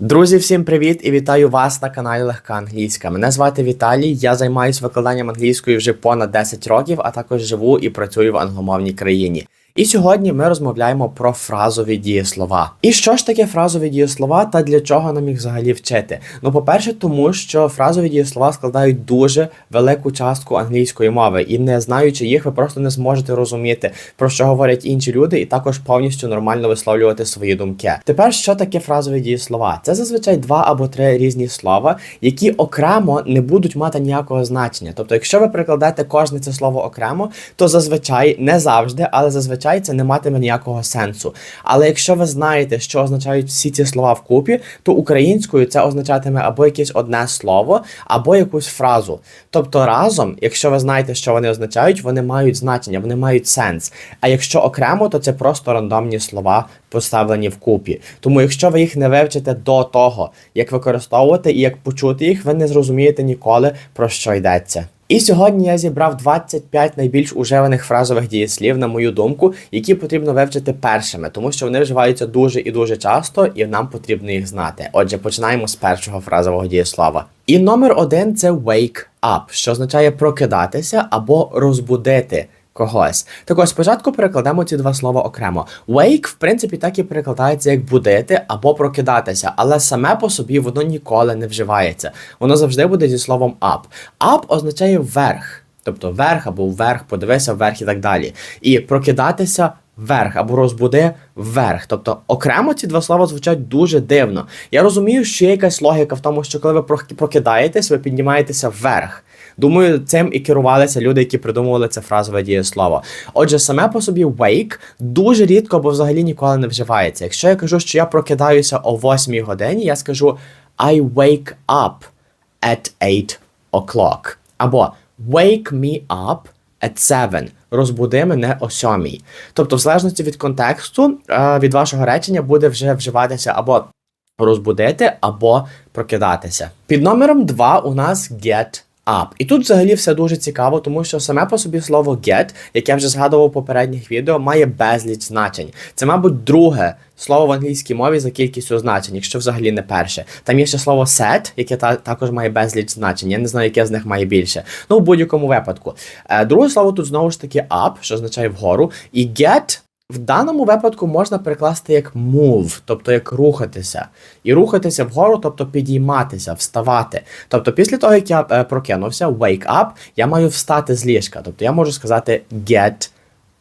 Друзі, всім привіт і вітаю вас на каналі Легка Англійська. Мене звати Віталій. Я займаюся викладанням англійської вже понад 10 років, а також живу і працюю в англомовній країні. І сьогодні ми розмовляємо про фразові дієслова. І що ж таке фразові дієслова та для чого нам їх взагалі вчити? Ну, по-перше, тому що фразові дієслова складають дуже велику частку англійської мови, і не знаючи їх, ви просто не зможете розуміти, про що говорять інші люди, і також повністю нормально висловлювати свої думки. Тепер що таке фразові дієслова? Це зазвичай два або три різні слова, які окремо не будуть мати ніякого значення. Тобто, якщо ви перекладете кожне це слово окремо, то зазвичай не завжди, але зазвичай це не матиме ніякого сенсу. Але якщо ви знаєте, що означають всі ці слова вкупі, то українською це означатиме або якесь одне слово, або якусь фразу. Тобто разом, якщо ви знаєте, що вони означають, вони мають значення, вони мають сенс. А якщо окремо, то це просто рандомні слова, поставлені вкупі. Тому якщо ви їх не вивчите до того, як використовувати і як почути їх, ви не зрозумієте ніколи про що йдеться. І сьогодні я зібрав 25 найбільш уживаних фразових дієслів, на мою думку, які потрібно вивчити першими, тому що вони вживаються дуже і дуже часто, і нам потрібно їх знати. Отже, починаємо з першого фразового дієслова. І номер один це wake up, що означає прокидатися або розбудити когось. Так ось спочатку перекладемо ці два слова окремо. Wake, в принципі, так і перекладається як будити або прокидатися, але саме по собі воно ніколи не вживається. Воно завжди буде зі словом up. Up означає вверх. Тобто вверх або вверх, подивися вверх і так далі. І прокидатися вверх або розбуди вверх. Тобто окремо ці два слова звучать дуже дивно. Я розумію, що є якась логіка в тому, що коли ви прокидаєтесь, ви піднімаєтеся вверх. Думаю, цим і керувалися люди, які придумували це фразове дієслово. Отже, саме по собі wake дуже рідко або взагалі ніколи не вживається. Якщо я кажу, що я прокидаюся о 8 годині, я скажу I wake up at 8 o'clock. Або wake me up at 7. Розбуди мене о 7. Тобто, в залежності від контексту, е, від вашого речення буде вже вживатися або розбудити, або прокидатися. Під номером 2 у нас get up. І тут взагалі все дуже цікаво, тому що саме по собі слово get, яке я вже згадував у попередніх відео, має безліч значень. Це, мабуть, друге слово в англійській мові за кількістю значень, якщо взагалі не перше. Там є ще слово set, яке та також має безліч значень. Я не знаю, яке з них має більше. Ну, в будь-якому випадку. Е, друге слово тут знову ж таки up, що означає вгору, і get. В даному випадку можна перекласти як move, тобто як рухатися. І рухатися вгору, тобто підійматися, вставати. Тобто, після того, як я е, прокинувся, wake up, я маю встати з ліжка. Тобто я можу сказати get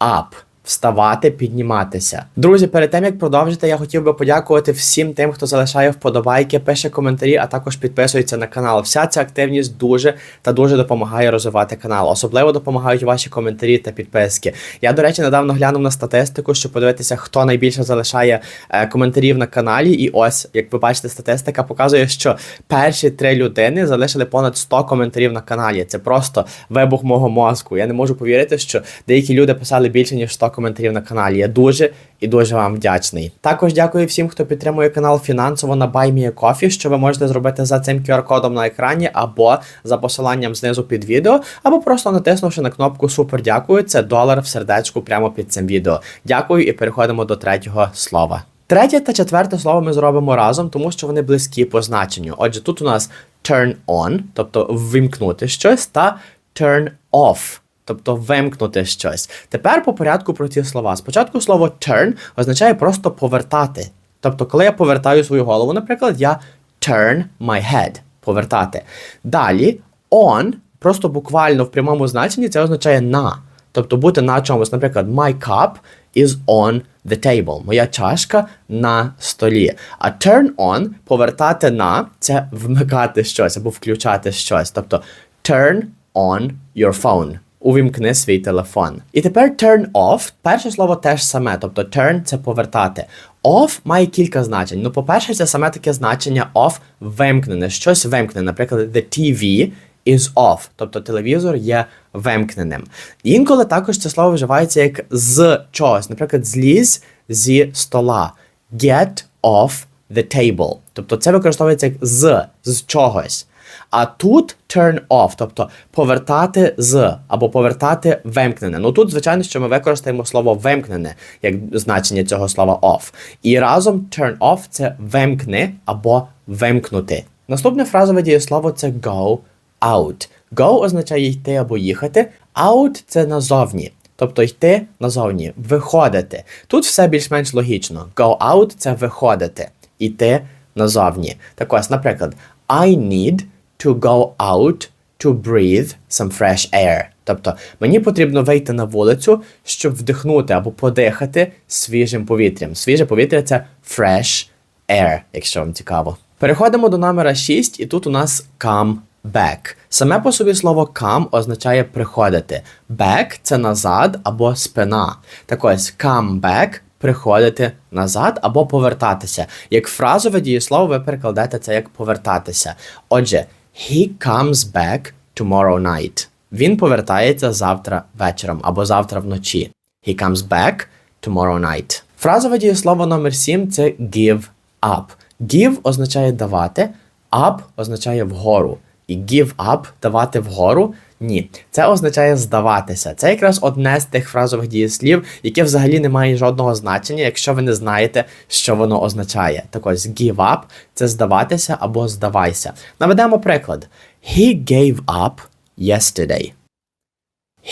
up. Вставати, підніматися. Друзі, перед тим як продовжити, я хотів би подякувати всім тим, хто залишає вподобайки, пише коментарі, а також підписується на канал. Вся ця активність дуже та дуже допомагає розвивати канал. Особливо допомагають ваші коментарі та підписки. Я, до речі, недавно глянув на статистику, щоб подивитися, хто найбільше залишає е, коментарів на каналі. І ось, як ви бачите, статистика показує, що перші три людини залишили понад 100 коментарів на каналі. Це просто вибух мого мозку. Я не можу повірити, що деякі люди писали більше ніж 100 коментарів на каналі. Я дуже і дуже вам вдячний. Також дякую всім, хто підтримує канал фінансово на BuyMeACoffee, що ви можете зробити за цим QR-кодом на екрані, або за посиланням знизу під відео, або просто натиснувши на кнопку Супер дякую. Це долар в сердечку прямо під цим відео. Дякую і переходимо до третього слова. Третє та четверте слово ми зробимо разом, тому що вони близькі по значенню. Отже, тут у нас turn on, тобто вимкнути щось, та turn off. Тобто вимкнути щось. Тепер по порядку про ці слова. Спочатку слово turn означає просто повертати. Тобто, коли я повертаю свою голову, наприклад, я turn my head повертати. Далі on, просто буквально в прямому значенні це означає на. Тобто бути на чомусь, наприклад, my cup is on the table. Моя чашка на столі. А turn on повертати на це вмикати щось або включати щось. Тобто turn on your phone. Увімкни свій телефон. І тепер turn off. Перше слово теж саме, тобто turn це повертати. Off має кілька значень. Ну, по-перше, це саме таке значення off вимкнене. Щось вимкнене. Наприклад, the TV is off, тобто телевізор є вимкненим. Інколи також це слово вживається як з чогось, наприклад, злізь зі стола. Get off the table. Тобто це використовується як з, з чогось. А тут turn off, тобто повертати з або повертати вимкнене. Ну тут, звичайно, що ми використаємо слово вимкнене як значення цього слова off. І разом turn off це вимкни або вимкнути. Наступне фразове дієслово це go out. Go означає йти або їхати, out це назовні. Тобто йти назовні, виходити. Тут все більш-менш логічно. Go out це виходити, йти назовні. Так ось, наприклад, I need to go out to breathe some fresh air. Тобто мені потрібно вийти на вулицю, щоб вдихнути або подихати свіжим повітрям. Свіже повітря це fresh air, якщо вам цікаво. Переходимо до номера 6, і тут у нас come back. Саме по собі слово come означає приходити. Back це назад або спина. Так ось come back приходити назад або повертатися. Як фразове дієслово ви перекладете це як повертатися. Отже, he comes back tomorrow night. Він повертається завтра вечором або завтра вночі. He comes back tomorrow night. Фразове дієслово номер 7 це give up. Give означає давати, up означає вгору. І give up давати вгору ні. Це означає здаватися. Це якраз одне з тих фразових дієслів, яке взагалі не має жодного значення, якщо ви не знаєте, що воно означає. Так ось give up це здаватися або здавайся. Наведемо приклад. He gave up yesterday.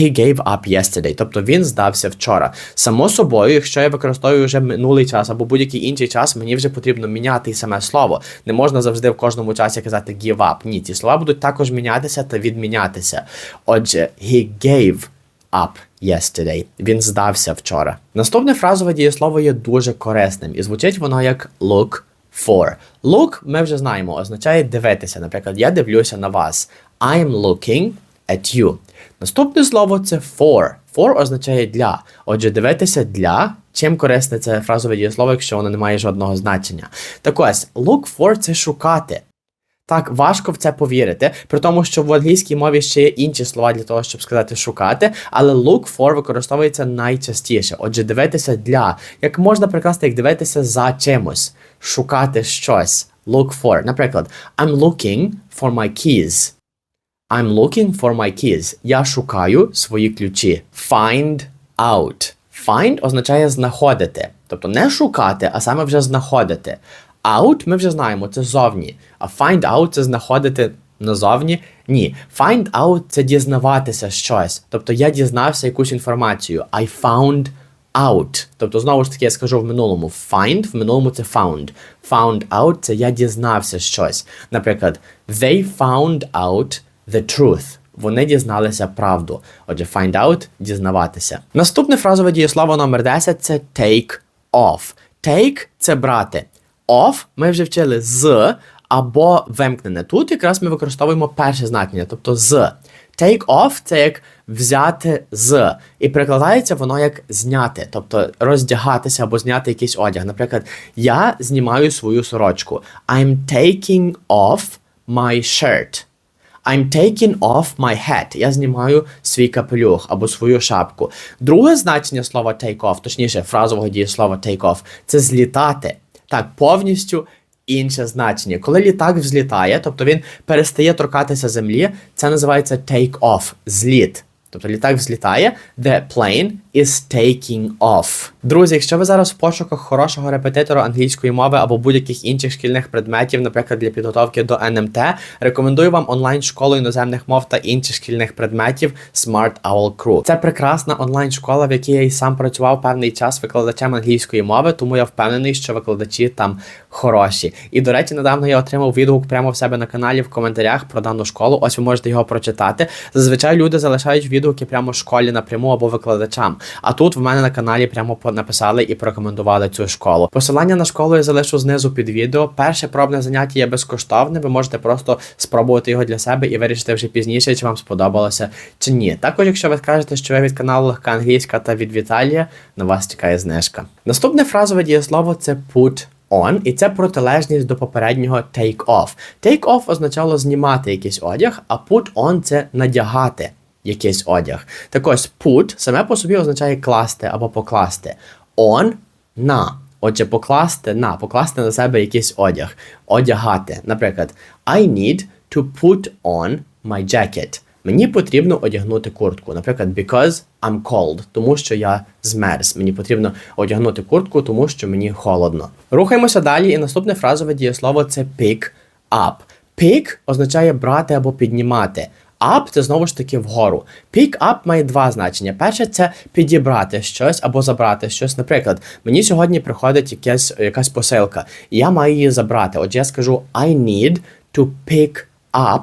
He gave up yesterday, тобто він здався вчора. Само собою, якщо я використовую вже минулий час або будь-який інший час, мені вже потрібно міняти саме слово. Не можна завжди в кожному часі казати give up. Ні, ці слова будуть також мінятися та відмінятися. Отже, he gave up yesterday. Він здався вчора. Наступне фразове дієслово є дуже корисним і звучить воно як look for. Look, ми вже знаємо, означає дивитися. Наприклад, я дивлюся на вас. I'm looking at you. Наступне слово це for. For означає для. Отже, дивитися для. Чим корисне це фразове дієслово, якщо воно не має жодного значення. Так ось, look for це шукати. Так, важко в це повірити, при тому, що в англійській мові ще є інші слова для того, щоб сказати шукати, але look for використовується найчастіше. Отже, дивитися для. Як можна прикласти, як дивитися за чимось, шукати щось. Look for. Наприклад, I'm looking for my keys. I'm looking for my keys. Я шукаю свої ключі. Find out. Find означає знаходити. Тобто не шукати, а саме вже знаходити. Out ми вже знаємо, це зовні. А find out це знаходити назовні. Ні. Find out це дізнаватися щось. Тобто я дізнався якусь інформацію. I found out. Тобто, знову ж таки, я скажу в минулому find, в минулому це found. Found out це я дізнався щось. Наприклад, they found out the truth. Вони дізналися правду. Отже, find out дізнаватися. Наступне фразове дієслово номер 10 це take off. Take це брати. Off ми вже вчили з або вимкнене. Тут якраз ми використовуємо перше значення, тобто з. Take off це як взяти з. І перекладається воно як зняти, тобто роздягатися або зняти якийсь одяг. Наприклад, я знімаю свою сорочку. I'm taking off my shirt. I'm taking off my hat. Я знімаю свій капелюх або свою шапку. Друге значення слова take off, точніше, фразового дієслова take off, це злітати. Так, повністю інше значення. Коли літак взлітає, тобто він перестає торкатися землі, це називається take off, зліт. Тобто літак взлітає, the plane is taking off. Друзі, якщо ви зараз в пошуках хорошого репетитора англійської мови або будь-яких інших шкільних предметів, наприклад, для підготовки до НМТ, рекомендую вам онлайн-школу іноземних мов та інших шкільних предметів Smart Owl Crew. Це прекрасна онлайн-школа, в якій я і сам працював певний час викладачем англійської мови, тому я впевнений, що викладачі там хороші. І до речі, недавно я отримав відгук прямо в себе на каналі в коментарях про дану школу. Ось ви можете його прочитати. Зазвичай люди залишають відгуки прямо школі напряму або викладачам. А тут в мене на каналі прямо написали і порекомендували цю школу. Посилання на школу я залишу знизу під відео. Перше пробне заняття є безкоштовне. Ви можете просто спробувати його для себе і вирішити вже пізніше, чи вам сподобалося чи ні. Також, якщо ви скажете, що ви від каналу Легка Англійська та від Віталія, на вас чекає знижка. Наступне фразове дієслово це put on, і це протилежність до попереднього take off. Take off означало знімати якийсь одяг, а put on це надягати якийсь одяг. Так ось put саме по собі означає класти або покласти. On на. Отже, покласти на, покласти на себе якийсь одяг, одягати. Наприклад, I need to put on my jacket. Мені потрібно одягнути куртку. Наприклад, because I'm cold, тому що я змерз. Мені потрібно одягнути куртку, тому що мені холодно. Рухаємося далі, і наступне фразове дієслово це pick up. Pick означає брати або піднімати. Up це знову ж таки вгору. Pick up має два значення. Перше це підібрати щось або забрати щось. Наприклад, мені сьогодні приходить якась, якась посилка, і я маю її забрати. Отже, я скажу I need to pick up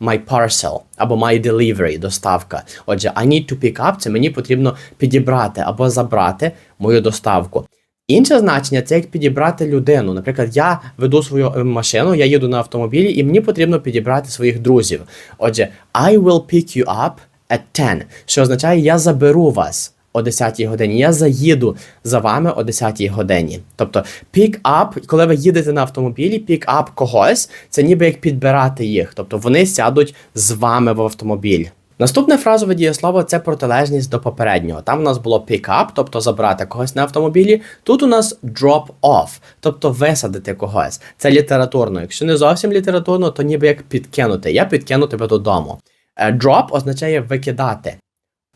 my parcel або my delivery, доставка. Отже, I need to pick up це мені потрібно підібрати або забрати мою доставку. Інше значення це як підібрати людину. Наприклад, я веду свою е, машину, я їду на автомобілі, і мені потрібно підібрати своїх друзів. Отже, I will pick you up at 10, що означає я заберу вас о 10-й годині. Я заїду за вами о 10-й годині. Тобто, pick up, коли ви їдете на автомобілі, pick up когось, це ніби як підбирати їх. Тобто вони сядуть з вами в автомобіль. Наступне фразове дієслово це протилежність до попереднього. Там у нас було pick up, тобто забрати когось на автомобілі. Тут у нас drop off, тобто висадити когось. Це літературно. Якщо не зовсім літературно, то ніби як підкинути. Я підкину тебе додому. Е, Drop означає викидати.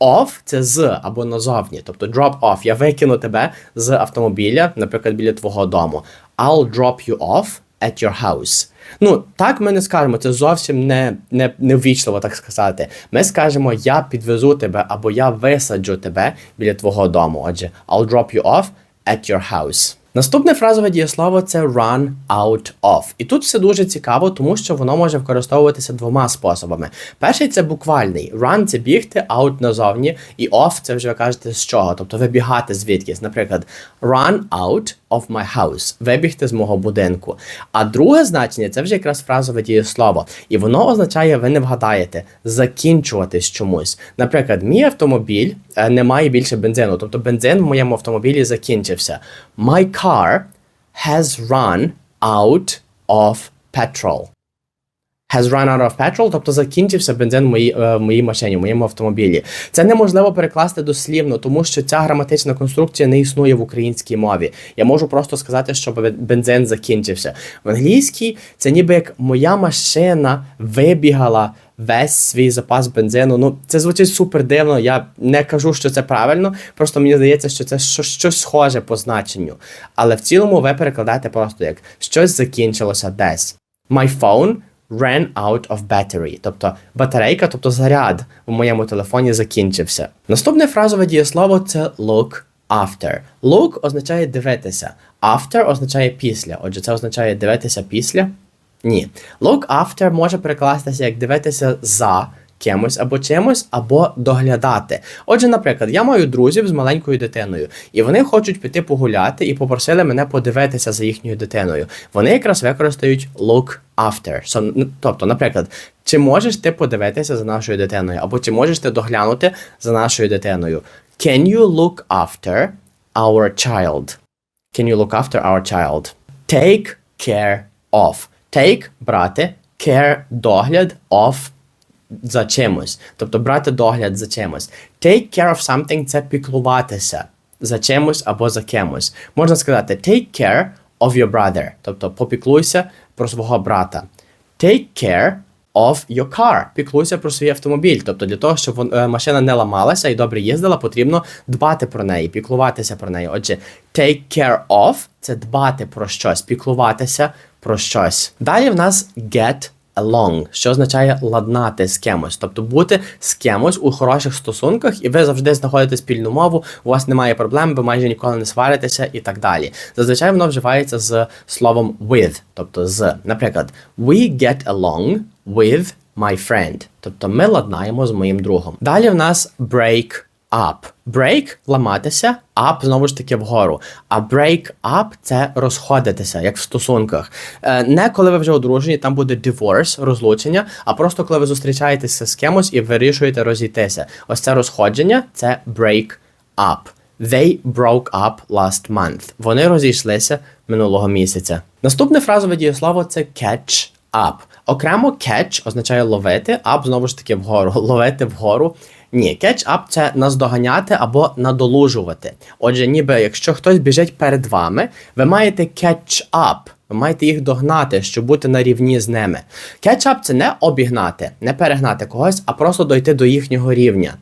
Off це з або назовні, тобто drop off. Я викину тебе з автомобіля, наприклад, біля твого дому. I'll drop you off at your house. Ну, так ми не скажемо, це зовсім не, не, не ввічливо так сказати. Ми скажемо, я підвезу тебе або я висаджу тебе біля твого дому. Отже, I'll drop you off at your house. Наступне фразове дієслово це run out of. І тут все дуже цікаво, тому що воно може використовуватися двома способами. Перший це буквальний. Run це бігти, out назовні, і off це вже ви кажете з чого, тобто вибігати звідкись. Наприклад, run out of my house, вибігти з мого будинку. А друге значення це вже якраз фразове дієслово. І воно означає, ви не вгадаєте, закінчуватись чомусь. Наприклад, мій автомобіль е, не має більше бензину, тобто бензин в моєму автомобілі закінчився. My car has run out of petrol. Has run out of petrol, тобто закінчився бензин в моїй, е, в моїй машині, в моєму автомобілі. Це неможливо перекласти дослівно, тому що ця граматична конструкція не існує в українській мові. Я можу просто сказати, що бензин закінчився. В англійській це ніби як моя машина вибігала весь свій запас бензину. Ну, це звучить супер дивно. Я не кажу, що це правильно. Просто мені здається, що це щось, схоже по значенню. Але в цілому ви перекладаєте просто як щось закінчилося десь. My phone ran out of battery. Тобто батарейка, тобто заряд в моєму телефоні закінчився. Наступне фразове дієслово це look after. Look означає дивитися. After означає після. Отже, це означає дивитися після. Ні. Look after може перекластися як дивитися за кимось або чимось, або доглядати. Отже, наприклад, я маю друзів з маленькою дитиною, і вони хочуть піти погуляти і попросили мене подивитися за їхньою дитиною. Вони якраз використають look after. So, тобто, наприклад, чи можеш ти подивитися за нашою дитиною, або чи можеш ти доглянути за нашою дитиною? Can you look after our child? Can you look after our child? Take care of. Take – брати, care – догляд, of – за чимось. Тобто брати догляд за чимось. Take care of something – це піклуватися за чимось або за кимось. Можна сказати take care of your brother. Тобто попіклуйся про свого брата. Take care of your car. Піклуйся про свій автомобіль. Тобто для того, щоб е, машина не ламалася і добре їздила, потрібно дбати про неї, піклуватися про неї. Отже, take care of це дбати про щось, піклуватися про щось. Далі в нас get along, що означає ладнати з кимось, тобто бути з кимось у хороших стосунках, і ви завжди знаходите спільну мову, у вас немає проблем, ви майже ніколи не сваритеся і так далі. Зазвичай воно вживається з словом with, тобто з. Наприклад, we get along with my friend, тобто ми ладнаємо з моїм другом. Далі в нас break up. Break – ламатися, up знову ж таки вгору. А break up – це розходитися, як в стосунках. Е, не коли ви вже одружені, там буде divorce, розлучення, а просто коли ви зустрічаєтеся з кимось і вирішуєте розійтися. Ось це розходження це break up. They broke up last month. Вони розійшлися минулого місяця. Наступне фразове дієслово це catch up. Окремо catch означає ловити, up знову ж таки вгору. Ловити вгору. Ні, кетч-ап – це наздоганяти або надолужувати. Отже, ніби якщо хтось біжить перед вами, ви маєте кетч-ап. Ви маєте їх догнати, щоб бути на рівні з ними. Кетчап це не обігнати, не перегнати когось, а просто дойти до їхнього рівня.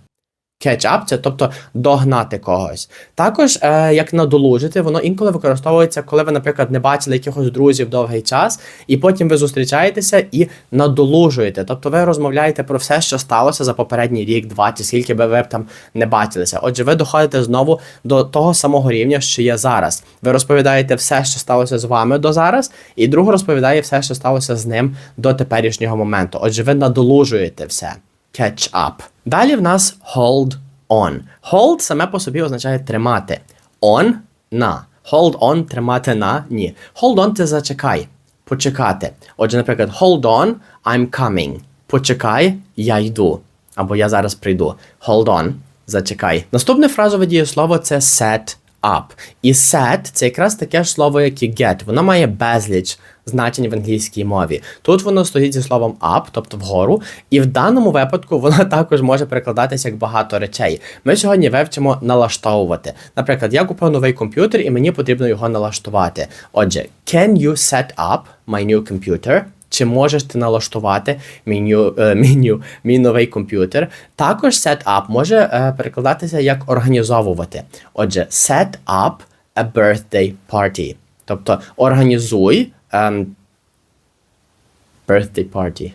Catch up – це тобто догнати когось. Також, е, як надолужити, воно інколи використовується, коли ви, наприклад, не бачили якихось друзів довгий час, і потім ви зустрічаєтеся і надолужуєте. Тобто ви розмовляєте про все, що сталося за попередній рік, два, чи скільки би ви там не бачилися. Отже, ви доходите знову до того самого рівня, що є зараз. Ви розповідаєте все, що сталося з вами до зараз, і друг розповідає все, що сталося з ним до теперішнього моменту. Отже, ви надолужуєте все. Catch up. Далі в нас hold on. Hold саме по собі означає тримати. On на. Hold on тримати на ні. Hold on це зачекай. Почекати. Отже, наприклад, hold on, I'm coming. Почекай, я йду. Або я зараз прийду. Hold on, зачекай. Наступне фразове дієслово це set up. І set це якраз таке ж слово, як і get. Воно має безліч значень в англійській мові. Тут воно стоїть зі словом up, тобто вгору, і в даному випадку воно також може перекладатися як багато речей. Ми сьогодні вивчимо налаштовувати. Наприклад, я купив новий комп'ютер і мені потрібно його налаштувати. Отже, can you set up my new computer? Чи можеш ти налаштувати меню, е, меню, мій новий комп'ютер? Також set up може е, перекладатися як організовувати. Отже, set up a birthday party. Тобто організуй ем, birthday party.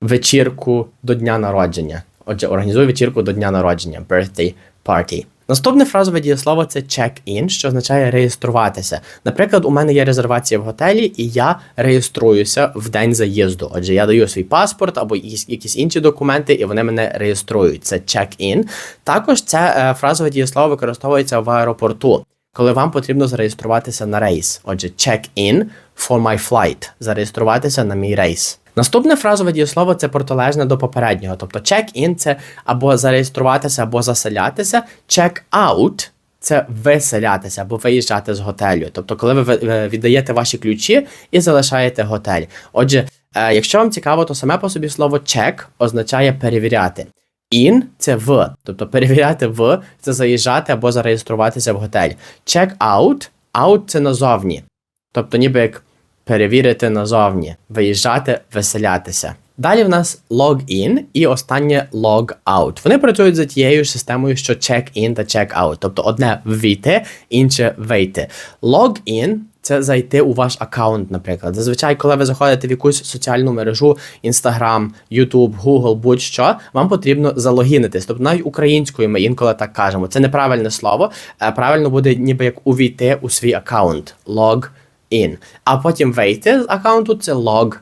Вечірку до дня народження. Отже, організуй вечірку до дня народження. Birthday party. Наступне фразове дієслово це check-in, що означає реєструватися. Наприклад, у мене є резервація в готелі, і я реєструюся в день заїзду. Отже, я даю свій паспорт або якісь, інші документи, і вони мене реєструють. Це check-in. Також це е, фразове дієслово використовується в аеропорту. Коли вам потрібно зареєструватися на рейс, отже, check-in for my flight, зареєструватися на мій рейс. Наступне фразове дієслово це протилежне до попереднього. Тобто check-in – це або зареєструватися, або заселятися. Check-out – це виселятися або виїжджати з готелю. Тобто, коли ви віддаєте ваші ключі і залишаєте готель. Отже, е, якщо вам цікаво, то саме по собі слово check означає перевіряти. In – це в, тобто перевіряти в це заїжджати або зареєструватися в готель. Check out – out – це назовні. Тобто, ніби як перевірити назовні, виїжджати, веселятися. Далі в нас login і останнє logout. Вони працюють за тією ж системою, що check-in та check-out. Тобто одне ввійти, інше вийти. Login – це зайти у ваш аккаунт, наприклад. Зазвичай, коли ви заходите в якусь соціальну мережу, Instagram, YouTube, Google, будь-що, вам потрібно залогінитись. Тобто навіть українською ми інколи так кажемо. Це неправильне слово. Правильно буде ніби як увійти у свій аккаунт. Log in. А потім вийти з аккаунту це log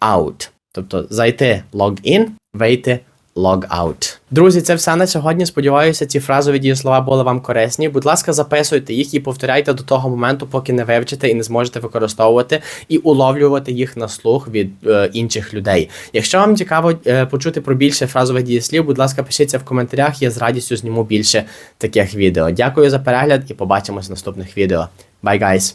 out. Тобто зайти log in, вийти log out. Друзі, це все на сьогодні. Сподіваюся, ці фразові дієслова були вам корисні. Будь ласка, записуйте їх і повторяйте до того моменту, поки не вивчите і не зможете використовувати і уловлювати їх на слух від е, інших людей. Якщо вам цікаво е, почути про більше фразових дієслів, будь ласка, пишіться в коментарях. Я з радістю зніму більше таких відео. Дякую за перегляд і побачимось в наступних відео. Bye, guys!